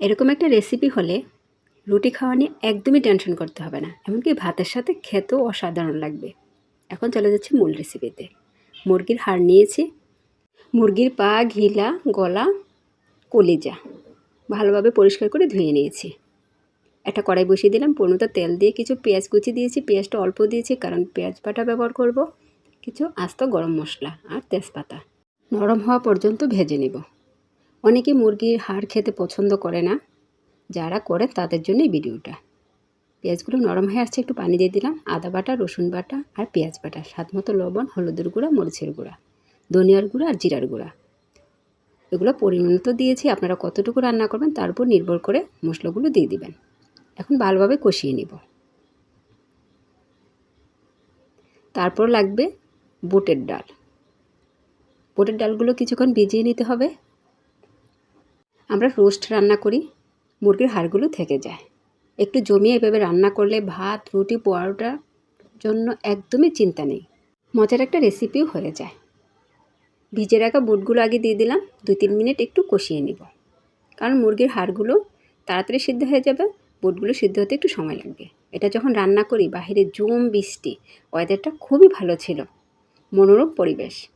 এরকম একটা রেসিপি হলে রুটি খাওয়া নিয়ে একদমই টেনশন করতে হবে না। এমনকি ভাতের সাথে খেতেও অসাধারণ লাগবে। এখন চলে যাচ্ছি মূল রেসিপিতে মুরগির হাড় নিয়েছি। মুরগির পা, ঘিলা, গলা, কলিজা ভালোভাবে পরিষ্কার করে ধুয়ে নিয়েছি। একটা কড়াই বসিয়ে দিলাম পনেরোটা তেল দিয়ে কিছু পেঁয়াজ কুচি দিয়েছি। পেঁয়াজটা অল্প দিয়েছি, কারণ পেঁয়াজ বাটা ব্যবহার করব। কিছু আস্ত গরম মশলা আর তেজপাতা। নরম হওয়া পর্যন্ত ভেজে নেব। অনেকে মুরগির হাড় খেতে পছন্দ করে না। যারা করে তাদের জন্যই ভিডিওটা। পেঁয়াজগুলো নরম হয়ে আসছে, একটু পানি দিয়ে দিলাম। আদা বাটা, রসুন বাটা আর পেঁয়াজ বাটা। স্বাদ মতো লবণ, হলুদের গুঁড়া, মরিচের গুঁড়া, ধনিয়ার গুঁড়া আর জিরার গুঁড়া। এগুলো পরিমাণ তো দিয়েছি। আপনারা কতটুকু রান্না করবেন তার উপর নির্ভর করে মশলাগুলো দিয়ে দিবেন। এখন ভালোভাবে কষিয়ে নিব। তারপর লাগবে বুটের ডাল। বুটের ডালগুলো কিছুক্ষণ ভিজিয়ে নিতে হবে। আমরা রোস্ট রান্না করি, মুরগির হাড়গুলো থেকে যায়। একটু জমিয়ে এভাবে রান্না করলে ভাত, রুটি পোয়ারোটার জন্য একদমই চিন্তা নেই। মজার একটা রেসিপিও হয়ে যায়। ভিজে রাখা বুটগুলো আগে দিয়ে দিলাম, দুই তিন মিনিট একটু কষিয়ে নিব। কারণ মুরগির হাড়গুলো তাড়াতাড়ি সিদ্ধ হয়ে যাবে, বুটগুলো সিদ্ধ হতে একটু সময় লাগবে। এটা যখন রান্না করি, বাহিরে জুম বৃষ্টি ওয়েদারটা খুবই ভালো ছিল। মনোরম পরিবেশ।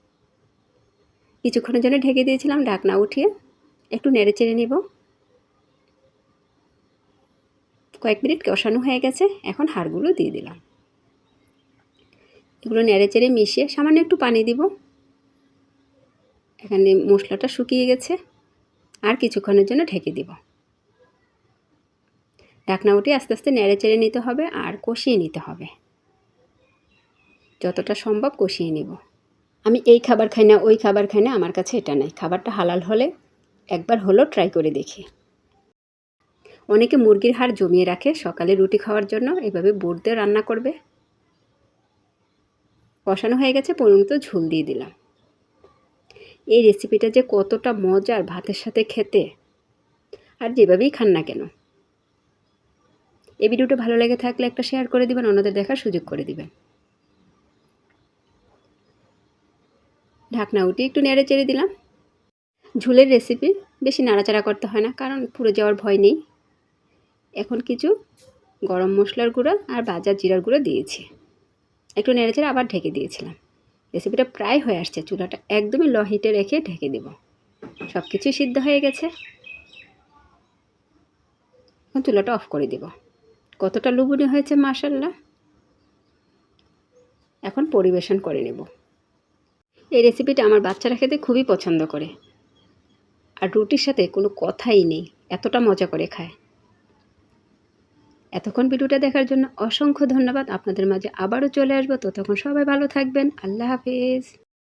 কিছুক্ষণের জন্য ঢেকে দিয়েছিলাম, ঢাকনা উঠিয়ে একটু নেড়ে চেড়ে নিব। কয়েক মিনিট কষানো হয়ে গেছে, এখন হাড়গুলো দিয়ে দিলাম। এগুলো নেড়ে চেড়ে মিশিয়ে সামান্য একটু পানি দিব। এখানে মশলাটা শুকিয়ে গেছে, আর কিছুক্ষণের জন্য ঢেকে দিব। ঢাকনা উঠে আস্তে আস্তে নেড়ে চেড়ে নিতে হবে আর কষিয়ে নিতে হবে। যতটা সম্ভব কষিয়ে নিব। আমি এই খাবার খাই না, ওই খাবার খাই না, আমার কাছে এটা নেই। খাবারটা হালাল হলে একবার হলো ট্রাই করে দেখি। অনেকে মুরগির হাড় জমিয়ে রাখে, সকালে রুটি খাওয়ার জন্য। এভাবে বুট দিয়ে রান্না করবে। কষানো হয়ে গেছে পরিণত ঝোল দিয়ে দিলাম। এই রেসিপিটা যে কতটা মজার ভাতের সাথে খেতে। আর যেভাবেই খান না কেন। এই ভিডিওটা ভালো লেগে থাকলে একটা শেয়ার করে দিবেন, অন্যদের দেখার সুযোগ করে দিবেন। ঢাকনা উঠিয়ে একটু নেড়ে চেড়ে দিলাম। ঝুলের রেসিপি বেশি নাড়াচাড়া করতে হয় না, কারণ পুড়ে যাওয়ার ভয় নেই। এখন কিছু গরম মশলার গুঁড়ো আর বাজার জিরার গুঁড়ো দিয়েছি। একটু নেড়েচেড়ে আবার ঢেকে দিয়েছিলাম। রেসিপিটা প্রায় হয়ে আসছে, চুলাটা একদমই লো হিটে রেখে ঢেকে দেব। সব কিছুই সিদ্ধ হয়ে গেছে। এখন চুলাটা অফ করে দেব। কতটা লুবুনি হয়েছে মাসাল্লাহ এখন পরিবেশন করে নেব। এই রেসিপিটা আমার বাচ্চারা খেতে খুবই পছন্দ করে। আর রুটির সাথে কোনো কথাই নেই, এতটা মজা করে খায়। এতক্ষণ ভিডিওটা দেখার জন্য অসংখ্য ধন্যবাদ। আপনাদের মাঝে আবারও চলে আসব। ততক্ষণ সবাই ভালো থাকবেন। আল্লাহ হাফিজ।